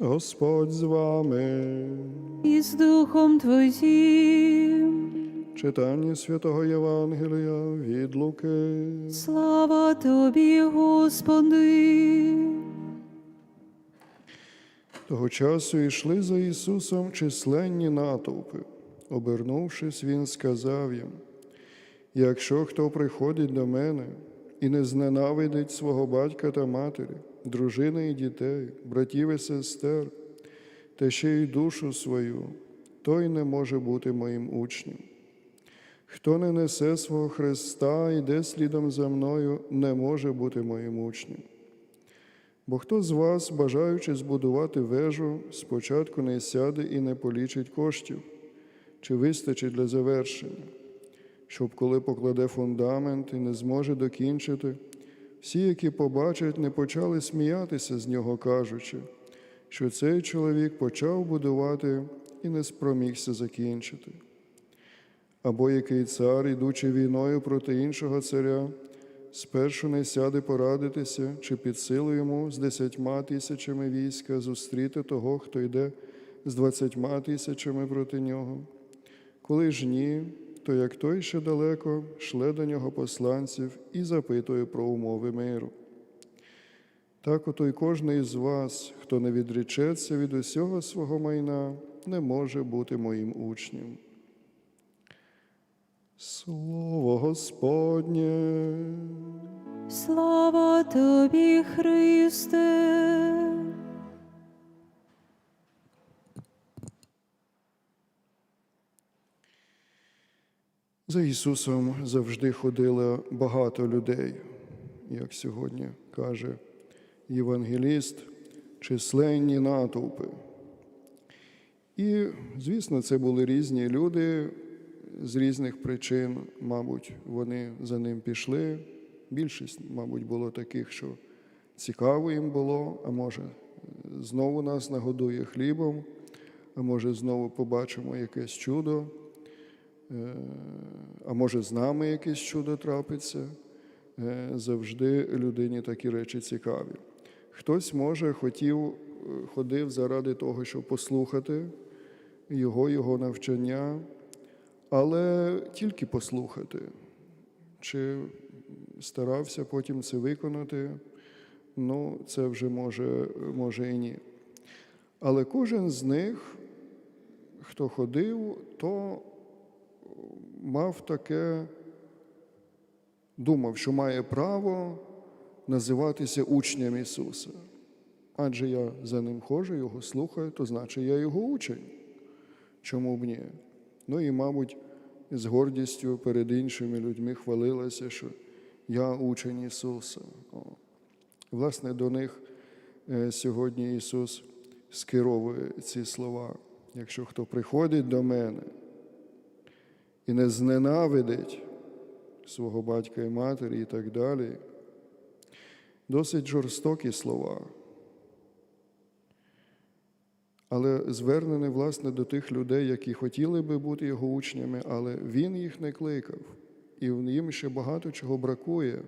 Господь з вами. і з Духом Твоїм. Читання святого Євангелія від Луки. Слава Тобі, Господи. Того часу йшли за Ісусом численні натовпи. Обернувшись, Він сказав їм: Якщо хто приходить до мене і не зненавидить свого батька та матері, дружини і дітей, братів і сестер, та ще й душу свою, той не може бути моїм учнем. Хто не несе свого Христа йде слідом за мною, не може бути моїм учнем. Бо хто з вас, бажаючи збудувати вежу, спочатку не сяде і не полічить коштів, чи вистачить для завершення, щоб коли покладе фундамент і не зможе докінчити, всі, які побачать, не почали сміятися з нього, кажучи, що цей чоловік почав будувати і не спромігся закінчити. Або який цар, ідучи війною проти іншого царя, спершу не сяде порадитися, чи під силу йому з десятьма тисячами війська зустріти того, хто йде з двадцятьма тисячами проти нього. Коли ж ні, то як той ще далеко шле до нього посланців і запитує про умови миру. Так ото й кожний з вас, хто не відречеться від усього свого майна, не може бути моїм учнем. Слово Господнє. Слава Тобі, Христе. За Ісусом завжди ходило багато людей, як сьогодні каже євангеліст, численні натовпи. І, звісно, це були різні люди з різних причин, мабуть, вони за ним пішли. Більшість, мабуть, було таких, що цікаво їм було, а може, знову нас нагодує хлібом, а може, знову побачимо якесь чудо. Е, а може, з нами якесь чудо трапиться. Е, Завжди людині такі речі цікаві. Хтось, може, хотів, е, ходив заради того, щоб послухати його, його навчання, але тільки послухати. Чи старався потім це виконати, ну, це вже може, може і ні. Але кожен з них, хто ходив, то мав таке, думав, що має право називатися учнем Ісуса. Адже я за ним ходжу, його слухаю, то значить я його учень. Чому б ні? Ну і, мабуть, з гордістю перед іншими людьми хвалилася, що я учень Ісуса. О. Власне, до них е, сьогодні Ісус скеровує ці слова. Якщо хто приходить до мене, і не зненавидить свого батька і матері і так далі. Досить жорстокі слова, але звернені, власне, до тих людей, які хотіли би бути його учнями, але він їх не кликав, і їм ще багато чого бракує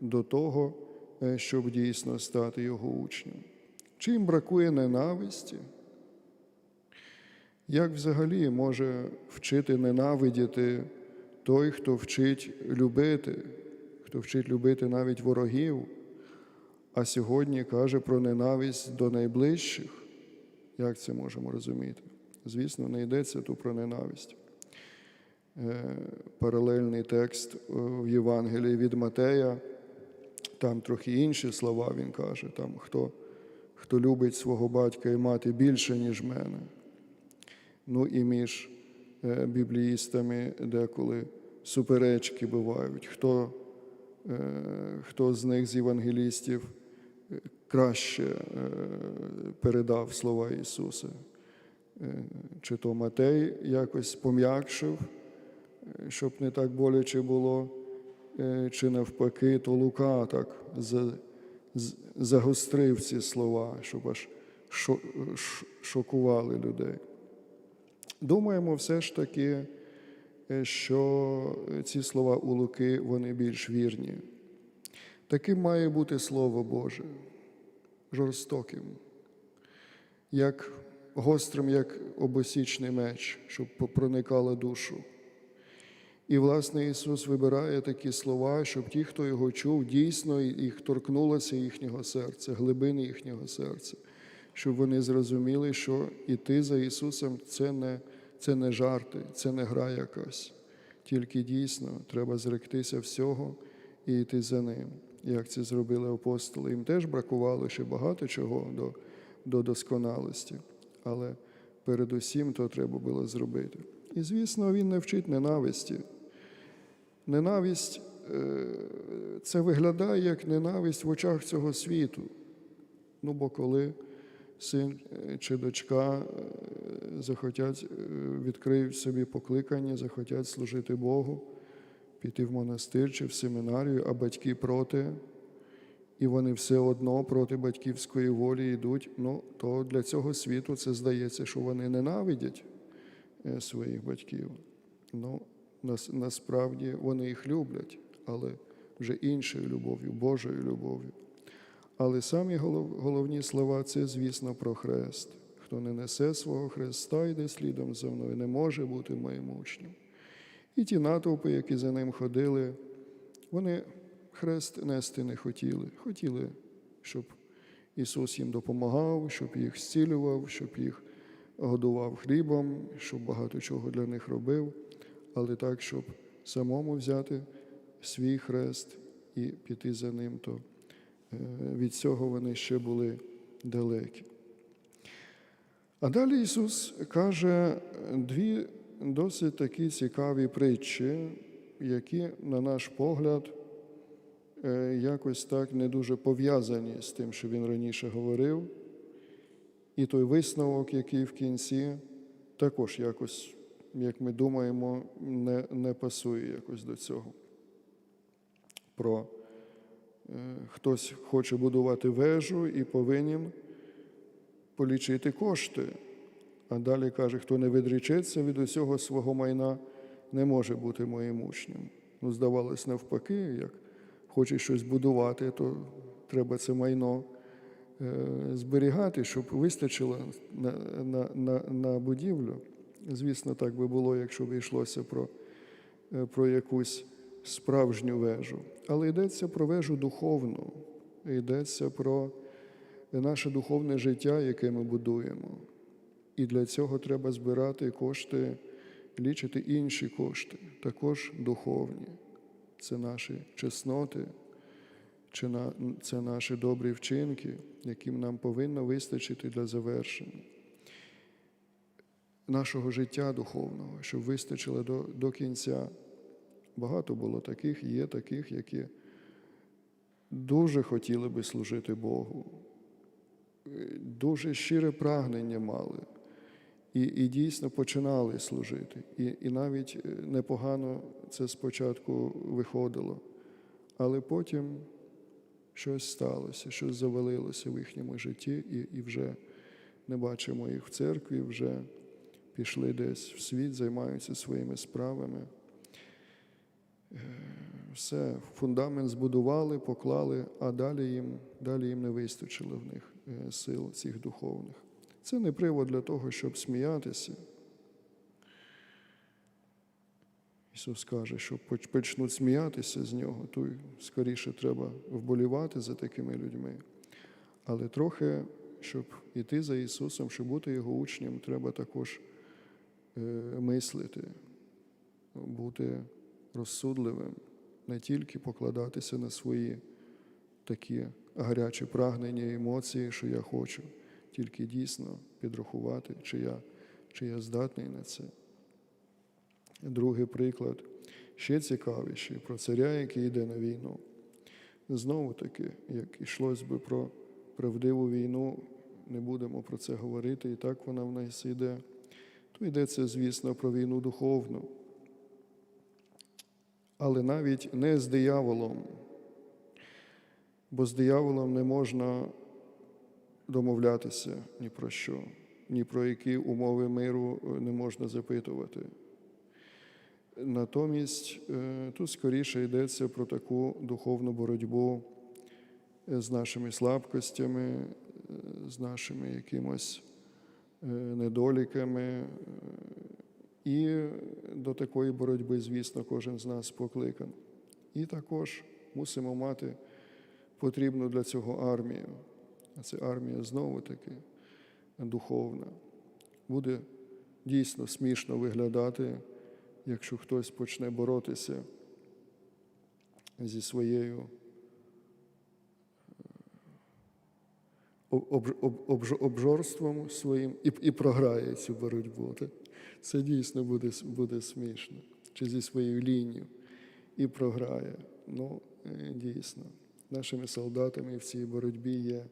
до того, е, щоб дійсно стати його учнем. Чи їм бракує ненависті? Як взагалі може вчити ненавидіти той, хто вчить любити, хто вчить любити навіть ворогів, а сьогодні каже про ненависть до найближчих? Як це можемо розуміти? Звісно, не йдеться тут про ненависть. Е, Паралельний текст е, в Євангелії від Матея, там трохи інші слова він каже, там хто, хто любить свого батька і мати більше, ніж мене ну і між е, бібліїстами деколи суперечки бувають, хто, е, хто з них з євангелістів е, краще передав слова Ісуса. Чи то Матей якось пом'якшив, щоб не так боляче було, чи навпаки, то Лука так загострив ці слова, щоб аж шокували людей. Думаємо все ж таки, е, що ці слова у Луки вони більш вірні. Таким має бути Слово Боже, жорстоким. як гострим, як обосічний меч, щоб проникала душу. І, власне, Ісус вибирає такі слова, щоб ті, хто його чув, дійсно їх торкнулося їхнього серця, глибини їхнього серця, щоб вони зрозуміли, що іти за Ісусом це не, це не жарти, це не гра якась. Тільки дійсно треба зректися всього і йти за ним. Як це зробили апостоли. Їм теж бракувало ще багато чого до, до досконалості, але передусім то треба було зробити. І, звісно, він не вчить ненависті. Ненависть е, це виглядає як ненависть в очах цього світу. Ну, бо коли син е, чи дочка е, захотять, е, відкриють собі покликання, захотять служити Богу, піти в монастир чи в семінарію, а батьки проти, і вони все одно проти батьківської волі йдуть, ну, то для цього світу це здається, що вони ненавидять своїх батьків. Ну, нас, насправді вони їх люблять, але вже іншою любов'ю, Божою любов'ю. Але самі головні слова це, звісно, про хрест. Хто не несе свого хреста, йде слідом за мною, не може бути моїм учнем. І ті натовпи, які за ним ходили, вони хрест нести не хотіли. Хотіли, щоб Ісус їм допомагав, щоб їх зцілював, щоб їх годував хлібом, щоб багато чого для них робив, але так, щоб самому взяти свій хрест і піти за ним, то від цього вони ще були далекі. А далі Ісус каже дві досить такі цікаві притчі, які, на наш погляд, е, якось так не дуже пов'язані з тим, що Він раніше говорив. І той висновок, який в кінці, також якось, як ми думаємо, не, не пасує якось до цього. Про е, хтось хоче будувати вежу і повинен полічити кошти. А далі каже, хто не відрічеться від усього свого майна, не може бути моїм учнем. Ну, здавалось, навпаки, як хочеш щось будувати, то треба це майно е, зберігати, щоб вистачило на, на, на, на будівлю. Звісно, так би було, якщо б йшлося про, е, про якусь справжню вежу. Але йдеться про вежу духовну, йдеться про наше духовне життя, яке ми будуємо. І для цього треба збирати кошти, лічити інші кошти, також духовні. Це наші чесноти, це наші добрі вчинки, яким нам повинно вистачити для завершення нашого життя духовного, щоб вистачило до, до кінця. Багато було таких, є таких, які дуже хотіли би служити Богу, дуже щире прагнення мали. І, і дійсно починали служити. І, і навіть е, непогано це спочатку виходило. Але потім щось сталося, щось завалилося в їхньому житті, і, і вже не бачимо їх в церкві, вже пішли десь в світ, займаються своїми справами. Е, Все, фундамент збудували, поклали, а далі їм, далі їм не вистачило в них е, сил цих духовних. Це не привод для того, щоб сміятися. Ісус каже, що почнуть сміятися з нього, то скоріше треба вболівати за такими людьми. Але трохи, щоб іти за Ісусом, щоб бути Його учнем, треба також е, мислити, бути розсудливим, не тільки покладатися на свої такі гарячі прагнення і емоції, що я хочу, тільки дійсно підрахувати, чи я, чи я здатний на це. Другий приклад ще цікавіший про царя, який йде на війну. Знову таки, як йшлось би про правдиву війну, не будемо про це говорити, і так вона в нас йде, то йдеться, звісно, про війну духовну. Але навіть не з дияволом, бо з дияволом не можна домовлятися ні про що, ні про які умови миру е, не можна запитувати. Натомість е, тут скоріше йдеться про таку духовну боротьбу е, з нашими слабкостями, з нашими якимось недоліками. І до такої боротьби, звісно, кожен з нас покликаний. І також мусимо мати потрібну для цього армію. А це армія знову таки духовна. Буде дійсно смішно виглядати, якщо хтось почне боротися зі своєю е, об- об- об- обж- обжорством своїм і програє цю боротьбу. Так? Це дійсно буде, буде смішно. Чи зі своєю лінією і програє. Ну, е, дійсно, нашими солдатами в цій боротьбі є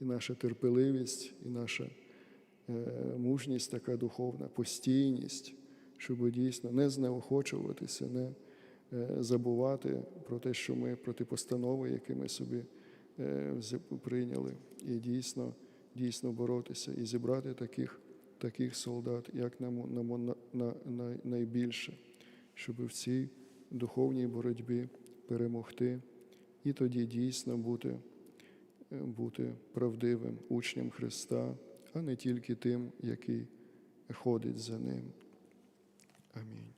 і наша терпеливість, і наша е, мужність, така духовна, постійність, щоб дійсно не знеохочуватися, не е, забувати про те, що ми проти постанови, які ми собі прийняли, і дійсно, дійсно боротися і зібрати таких, таких солдат, як нам, нам на, на, на, найбільше, щоб в цій духовній боротьбі перемогти і тоді дійсно бути бути правдивим учнем Христа, а не тільки тим, який ходить за ним. Амінь.